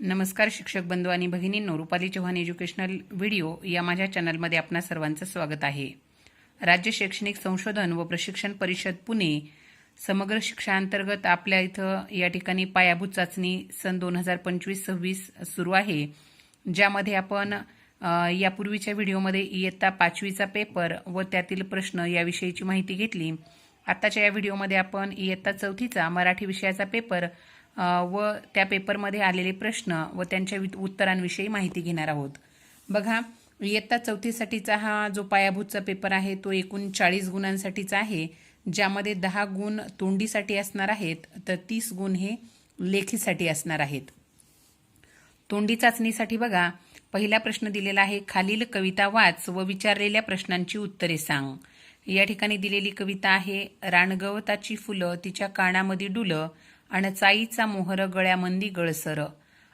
नमस्कार शिक्षक बंधू आणि भगिनींनो रुपाली चव्हाण एज्युकेशनल व्हिडिओ या माझ्या चॅनलमध्ये आपणा सर्वांचं स्वागत आहे. राज्य शैक्षणिक संशोधन व प्रशिक्षण परिषद पुणे समग्र शिक्षणांतर्गत आपल्या इथं या ठिकाणी पायाभूत चाचणी सन दोन हजार पंचवीस सव्वीस सुरू आहे. ज्यामध्ये आपण यापूर्वीच्या व्हिडिओमध्ये इयत्ता पाचवीचा पेपर व त्यातील प्रश्न याविषयीची माहिती घेतली. आत्ताच्या या व्हिडिओमध्ये आपण इयत्ता चौथीचा मराठी विषयाचा पेपर व त्या पेपरमध्ये आलेले प्रश्न व त्यांच्या वि- उत्तरांविषयी माहिती घेणार आहोत. बघा इयत्ता चौथीसाठीचा हा जो पायाभूतचा पेपर आहे तो एकूण चाळीस गुणांसाठीचा आहे. ज्यामध्ये दहा गुण तोंडीसाठी असणार आहेत तर तीस गुण हे लेखीसाठी असणार आहेत. तोंडी चाचणीसाठी बघा पहिला प्रश्न दिलेला आहे खालील कविता वाच व विचारलेल्या प्रश्नांची उत्तरे सांग. या ठिकाणी दिलेली कविता आहे रानगवताची फुलं तिच्या कानामध्ये डुलं आणि चाईचा मोहर गळ्यामंदी गळसर.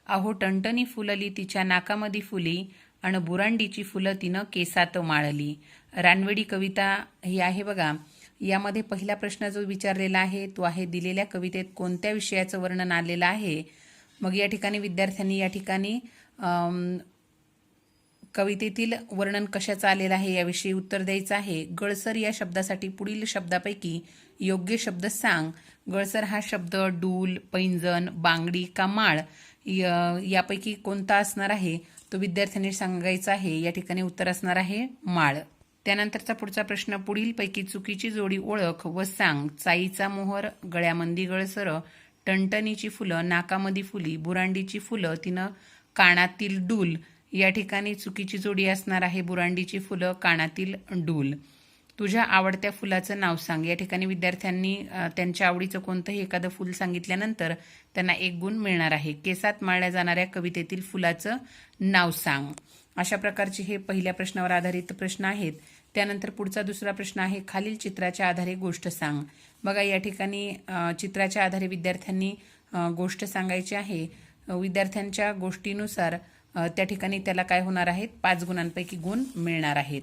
अहो टणटणी फुलली तिच्या नाकामध्ये फुली आणि बुरांडीची फुलं तिनं केसात माळली. रानवेडी कविता ही आहे बघा. यामध्ये पहिला प्रश्न जो विचारलेला आहे तो आहे दिलेल्या कवितेत कोणत्या विषयाचं वर्णन आलेलं आहे? मग या ठिकाणी विद्यार्थ्यांनी या ठिकाणी कवितेतील वर्णन कशाचं आलेलं आहे याविषयी उत्तर द्यायचं आहे. गळसर या शब्दासाठी पुढील शब्दापैकी योग्य शब्द सांग. गळसर हा शब्द डूल पैंजण बांगडी का माळ य- यापैकी कोणता असणार आहे? तो विद्यार्थ्यांनी सांगायचा आहे. या ठिकाणी उत्तर असणार आहे माळ. त्यानंतरचा पुढचा प्रश्न पुढीलपैकी चुकीची जोडी ओळख व सांग. चाईचा मोहर गळ्यामंदी गळसर टणटणीची फुलं नाकामधी फुली बुरांडीची फुलं तिनं कानातील डूल या ठिकाणी चुकीची जोडी असणार आहे बुरांडीची फुलं कानातील डूल. तुझ्या आवडत्या फुलाचं नाव सांग. या ठिकाणी विद्यार्थ्यांनी त्यांच्या आवडीचं कोणतंही एखादं फुल सांगितल्यानंतर त्यांना एक गुण मिळणार आहे. केसात माळल्या जाणाऱ्या कवितेतील फुलाचं नाव सांग. अशा प्रकारचे हे पहिल्या प्रश्नावर आधारित प्रश्न आहेत. त्यानंतर पुढचा दुसरा प्रश्न आहे खालील चित्राच्या आधारे गोष्ट सांग. बघा या ठिकाणी चित्राच्या आधारे विद्यार्थ्यांनी गोष्ट सांगायची आहे. विद्यार्थ्यांच्या गोष्टीनुसार त्या ठिकाणी त्याला काय होणार आहेत? पाच गुणांपैकी गुण मिळणार आहेत.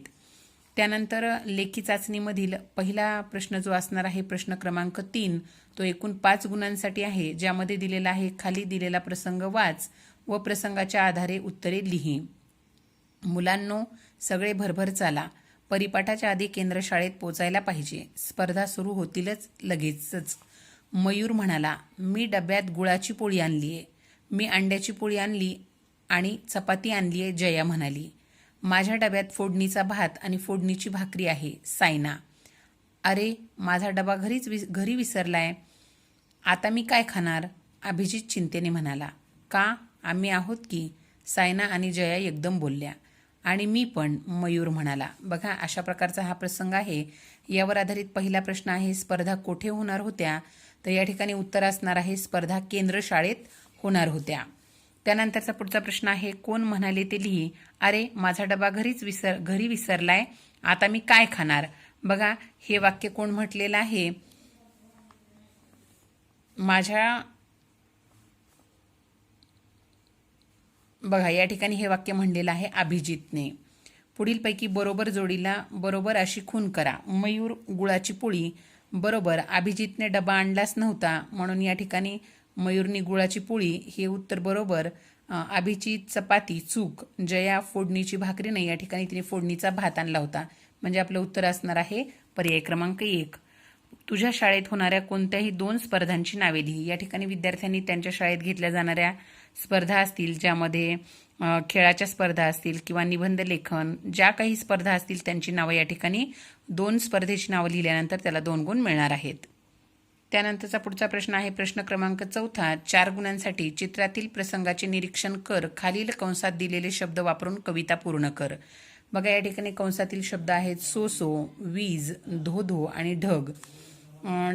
त्यानंतर लेखी चाचणीमधील पहिला प्रश्न जो असणार आहे प्रश्न क्रमांक तीन तो एकूण पाच गुणांसाठी आहे ज्यामध्ये दिलेला आहे खाली दिलेला प्रसंग वाच व प्रसंगाच्या आधारे उत्तरे लिही. मुलांनो सगळे भरभर चाला. परिपाठाच्या आधी केंद्र शाळेत पोचायला पाहिजे. स्पर्धा सुरू होतीलच लगेचच. मयूर म्हणाला मी डब्यात गुळाची पोळी आणलीये. मी अंड्याची पोळी आणली आणि चपाती आणली आहे जया म्हणाली. माझ्या डब्यात फोडणीचा भात आणि फोडणीची भाकरी आहे सायना. अरे माझा डबा घरीच विस घरी विसरलाय. आता मी काय खाणार? अभिजित चिंतेने म्हणाला. का? आम्ही आहोत की? सायना आणि जया एकदम बोलल्या. आणि मी पण मयूर म्हणाला. बघा अशा प्रकारचा हा प्रसंग आहे. यावर आधारित पहिला प्रश्न आहे स्पर्धा कोठे होणार होत्या? तर या ठिकाणी उत्तर असणार आहे स्पर्धा केंद्र शाळेत होणार होत्या. त्यानंतरचा पुढचा प्रश्न आहे कोण म्हणाले ते लिही. अरे माझा डबा घरीच विसर घरी विसरलाय. आता मी काय खाणार? बघा हे वाक्य कोण म्हटलेलं आहे? माझ्या बघा या ठिकाणी हे वाक्य म्हणलेलं आहे अभिजितने. पुढीलपैकी बरोबर जोडीला बरोबर अशी खून करा. मयूर गुळाची पोळी. बरोबर अभिजितने डबा आणलाच नव्हता म्हणून या ठिकाणी मयूरनी गुळाची पोळी हे उत्तर बरोबर. आभीची चपाती चूक. जया फोडणीची भाकरी नाही या ठिकाणी तिने फोडणीचा भात आणला होता. म्हणजे आपलं उत्तर असणार आहे पर्याय क्रमांक एक. तुझ्या शाळेत होणाऱ्या कोणत्याही दोन स्पर्धांची नावे लिही. या ठिकाणी विद्यार्थ्यांनी त्यांच्या शाळेत घेतल्या जाणाऱ्या स्पर्धा असतील ज्यामध्ये खेळाच्या स्पर्धा असतील किंवा निबंध लेखन ज्या काही स्पर्धा असतील त्यांची नावं या ठिकाणी दोन स्पर्धेची नावं लिहिल्यानंतर त्याला दोन गुण मिळणार आहेत. त्यानंतरचा पुढचा प्रश्न आहे प्रश्न क्रमांक चौथा. चार गुणांसाठी चित्रातील प्रसंगाचे निरीक्षण कर. खालील कंसात दिलेले शब्द वापरून कविता पूर्ण कर. बघा या ठिकाणी कंसातील शब्द आहेत सोसो वीज धो धो आणि ढग.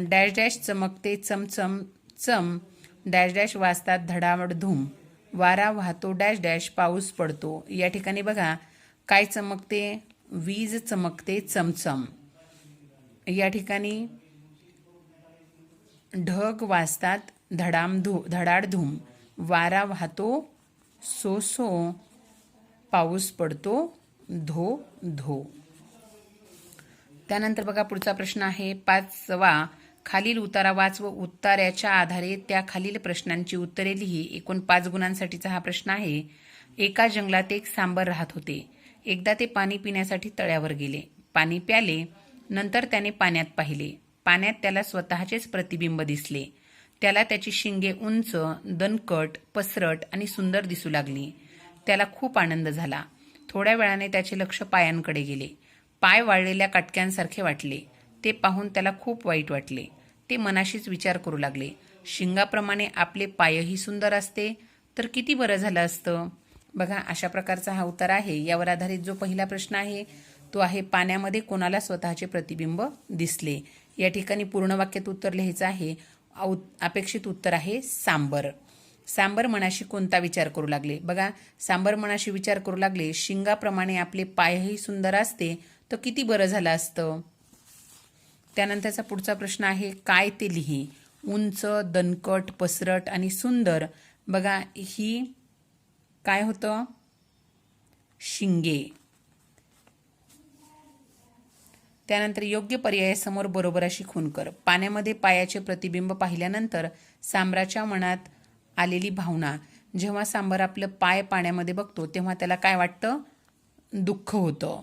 डॅश डॅश चमकते चमचम चम डॅश डॅश वाजतात धडावड धूम. वारा वाहतो डॅश डॅश पाऊस पडतो. या ठिकाणी बघा काय चमकते? वीज चमकते चमचम या ठिकाणी ढग वाजतात धडाम धू धडाड धूम. वारा वाहतो सो सो पाऊस पडतो धो धो. त्यानंतर बघा पुढचा प्रश्न आहे पाचवा. खालील उतारा वाच व उत्तराच्या आधारे त्या खालील प्रश्नांची उत्तरे लिही. एकूण पाच गुणांसाठीचा हा प्रश्न आहे. एका जंगलात एक सांबर राहत होते. एकदा ते पाणी पिण्यासाठी तळ्यावर गेले. पाणी प्याले नंतर त्याने पाण्यात पाहिले. पाण्यात त्याला स्वतःचेच प्रतिबिंब दिसले. त्याला त्याची शिंगे उंच दणकट पसरट आणि सुंदर दिसू लागली. त्याला खूप आनंद झाला. थोड्या वेळाने त्याचे लक्ष पायांकडे गेले. पाय वाळलेल्या काटक्यांसारखे वाटले. ते पाहून त्याला खूप वाईट वाटले. ते मनाशीच विचार करू लागले. शिंगाप्रमाणे आपले पायही सुंदर असते. तर किती बरं झालं असतं? बघा अशा प्रकारचा हा उतार आहे. यावर आधारित जो पहिला प्रश्न आहे तो आहे पाण्यामध्ये कोणाला स्वतःचे प्रतिबिंब दिसले? या ठिकाणी पूर्ण वाक्यात उत्तर लिहायचं आहे. अपेक्षित उत्तर आहे सांबर. सांबर मनाशी कोणता विचार करू लागले? बघा सांबर मनाशी विचार करू लागले. शिंगाप्रमाणे आपले पायही सुंदर असते. तर किती बरं झालं असतं? त्यानंतरचा पुढचा प्रश्न आहे काय ते लिही? उंच दणकट पसरट आणि सुंदर. बघा ही काय होतं? शिंगे. त्यानंतर योग्य पर्यायासमोर बरोबर अशी खून कर. पाण्यामध्ये पायाचे प्रतिबिंब पाहिल्यानंतर सांबराच्या मनात आलेली भावना. जेव्हा सांबर आपलं पाय पाण्यामध्ये बघतो तेव्हा त्याला काय वाटतं? दुःख होतं.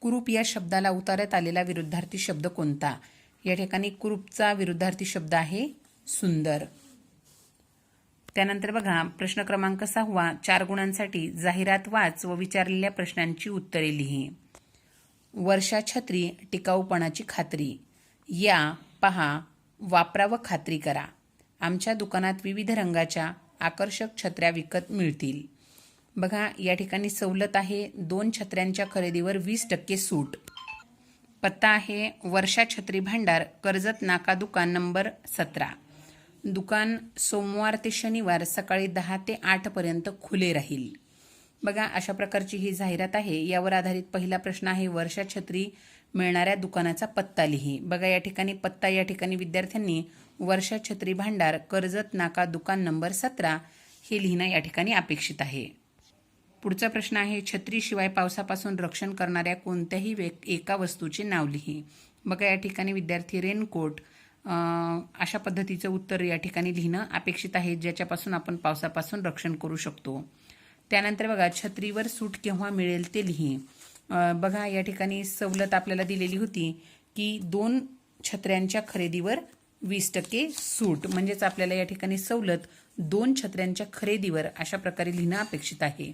कुरूप या शब्दाला उतारत आलेला विरुद्धार्थी शब्द कोणता? या ठिकाणी कुरूपचा विरुद्धार्थी शब्द आहे सुंदर. त्यानंतर बघा प्रश्न क्रमांक सहावा चार गुणांसाठी जाहिरात वाच व विचारलेल्या प्रश्नांची उत्तरे लिही. वर्षा छत्री टिकाऊपणाची खात्री. या पहा वापरा व खात्री करा. आमच्या दुकानात विविध रंगाच्या आकर्षक छत्र्या विकत मिळतील. बघा या ठिकाणी सवलत आहे दोन छत्र्यांच्या खरेदीवर वीस टक्के सूट. पत्ता आहे वर्षा छत्री भांडार कर्जत नाका दुकान नंबर सतरा. दुकान सोमवार ते शनिवार सकाळी दहा ते आठपर्यंत खुले राहील. बघा अशा प्रकारची ही जाहिरात आहे. यावर आधारित पहिला प्रश्न आहे वर्षा छत्री मिळणाऱ्या दुकानाचा पत्ता लिही. बघा या ठिकाणी पत्ता या ठिकाणी विद्यार्थ्यांनी वर्षा छत्री भांडार कर्जत नाका दुकान नंबर सतरा हे लिहिणं या ठिकाणी अपेक्षित आहे. पुढचा प्रश्न आहे छत्रीशिवाय पावसापासून रक्षण करणाऱ्या कोणत्याही वेक एका वस्तूचे नाव लिही. बघा या ठिकाणी विद्यार्थी रेनकोट अशा पद्धतीचं उत्तर या ठिकाणी लिहिणं अपेक्षित आहे ज्याच्यापासून आपण पावसापासून रक्षण करू शकतो. त्यानंतर बघा छत्रीवर सूट केव्हा मिळेल ते लिही. बघा या ठिकाणी सवलत आपल्याला दिलेली होती की दोन छत्र्यांच्या खरेदीवर वीस टक्के सूट. म्हणजेच आपल्याला या ठिकाणी सवलत दोन छत्र्यांच्या खरेदीवर अशा प्रकारे लिहिणं अपेक्षित आहे.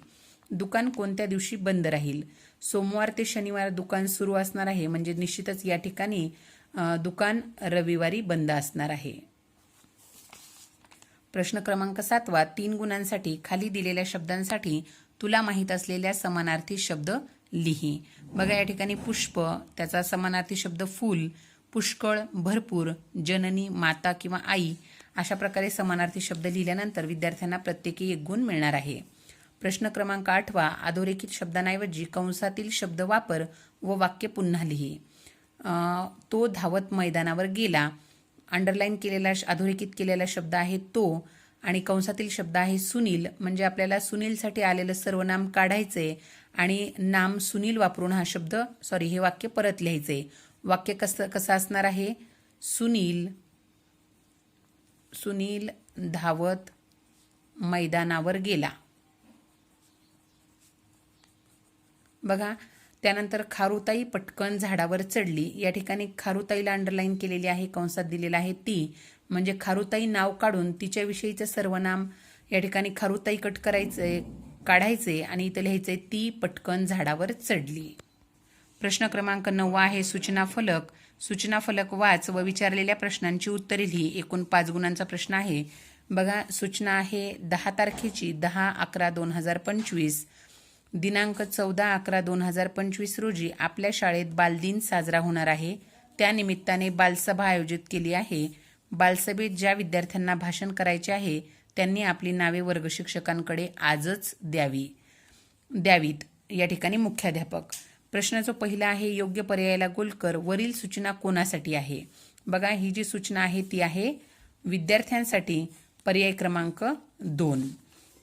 दुकान कोणत्या दिवशी बंद राहील? सोमवार ते शनिवार दुकान सुरू असणार आहे. म्हणजे निश्चितच या ठिकाणी दुकान रविवारी बंद असणार आहे. प्रश्न क्रमांक सातवा तीन गुणांसाठी खाली दिलेल्या शब्दांसाठी तुला माहीत असलेल्या समानार्थी शब्द लिही. बघा या ठिकाणी पुष्प त्याचा समानार्थी शब्द फूल पुष्कळ भरपूर जननी माता किंवा आई अशा प्रकारे समानार्थी शब्द लिहिल्यानंतर विद्यार्थ्यांना प्रत्येकी एक गुण मिळणार आहे. प्रश्न क्रमांक आठवा अधोरेखित शब्दांऐवजी कंसातील शब्द वापर व वाक्य पुन्हा लिही. तो धावत मैदानावर गेला. अंडरलाईन केलेला अधोरेखित केलेला शब्द आहे तो. आणि कंसातील शब्द आहे सुनील. म्हणजे आपल्याला सुनीलसाठी आलेलं सर्वनाम काढायचे आणि नाम सुनील वापरून हा शब्द सॉरी हे वाक्य परत लिहायचे वाक्य कसं कसं असणार आहे? सुनील सुनील धावत मैदानावर गेला. बघा त्यानंतर खारुताई पटकन झाडावर चढली. या ठिकाणी खारुताईला अंडरलाईन केलेली आहे कंसात दिलेला आहे ती. म्हणजे खारुताई नाव काढून तिच्याविषयीचं सर्वनाम या ठिकाणी खारुताई कट करायचे काढायचे आणि इथं लिहायचे ती पटकन झाडावर चढली. प्रश्न क्रमांक नववा आहे सूचना फलक. सूचना फलक वाच व विचारलेल्या प्रश्नांची उत्तरे लिही. एकूण पाच गुणांचा प्रश्न आहे. बघा सूचना आहे दहा तारखेची दहा अकरा दोन हजार पंचवीस. दिनांक चौदा अकरा दोन हजार पंचवीस रोजी आपल्या शाळेत बालदिन साजरा होणार आहे. त्यानिमित्ताने बालसभा आयोजित केली आहे. बालसभेत ज्या विद्यार्थ्यांना भाषण करायचे आहे त्यांनी आपली नावे वर्गशिक्षकांकडे आजच द्यावी. द्यावीत. या ठिकाणी मुख्याध्यापक. प्रश्नाचं पहिला आहे योग्य पर्यायाला गोलकर वरील सूचना कोणासाठी आहे? बघा ही जी सूचना आहे ती आहे विद्यार्थ्यांसाठी पर्याय क्रमांक दोन.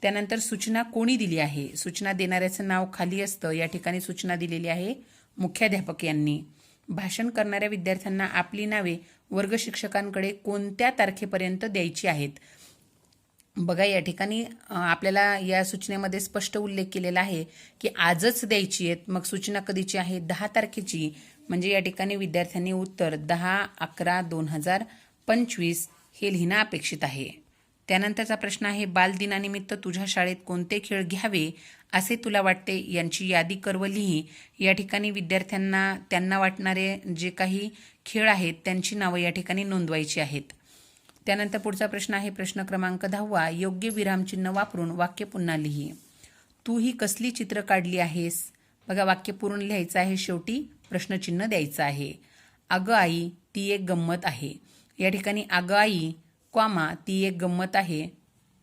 त्यानंतर सूचना कोणी दिली आहे? सूचना देणाऱ्याचं नाव खाली असतं. या ठिकाणी सूचना दिलेली आहे मुख्याध्यापक यांनी. भाषण करणाऱ्या विद्यार्थ्यांना आपली नावे वर्ग शिक्षकांकडे कोणत्या तारखेपर्यंत द्यायची आहेत? बघा या ठिकाणी आपल्याला या सूचनेमध्ये स्पष्ट उल्लेख केलेला आहे की आजच द्यायची आहेत. मग सूचना कधीची आहे? दहा तारखेची. म्हणजे या ठिकाणी विद्यार्थ्यांनी उत्तर दहा अकरा दोन हजार पंचवीस हे लिहिणं अपेक्षित आहे. त्यानंतरचा प्रश्न आहे बालदिनानिमित्त तुझ्या शाळेत कोणते खेळ घ्यावे असे तुला वाटते? यांची यादी कर्व लिही. या ठिकाणी विद्यार्थ्यांना त्यांना वाटणारे जे काही खेळ आहेत त्यांची नावं या ठिकाणी नोंदवायची आहेत. त्यानंतर पुढचा प्रश्न आहे प्रश्न क्रमांक दहावा. योग्य विरामचिन्ह वापरून वाक्य पुन्हा लिही. तू ही कसली चित्र काढली आहेस? बघा वाक्य पूर्ण लिहायचं आहे शेवटी प्रश्नचिन्ह द्यायचं आहे. अगं आई ती एक गंमत आहे. या ठिकाणी अगं आई क्वामा ती एक गंमत आहे.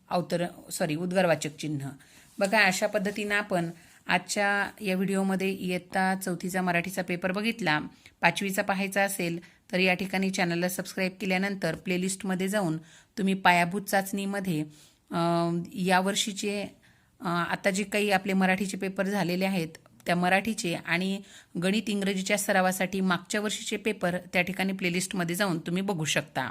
अवतर सॉरी उद्गारवाचक चिन्ह. बघा अशा पद्धतीनं आपण आजच्या या व्हिडिओमध्ये इयत्ता चौथीचा मराठीचा पेपर बघितला. पाचवीचा पाहायचा असेल तर या ठिकाणी चॅनलला सबस्क्राईब केल्यानंतर प्लेलिस्टमध्ये जाऊन तुम्ही पायाभूत चाचणीमध्ये यावर्षीचे आता जे काही आपले मराठीचे पेपर झालेले आहेत त्या मराठीचे आणि गणित इंग्रजीच्या सरावासाठी मागच्या वर्षीचे पेपर त्या ठिकाणी प्लेलिस्टमध्ये जाऊन तुम्ही बघू शकता.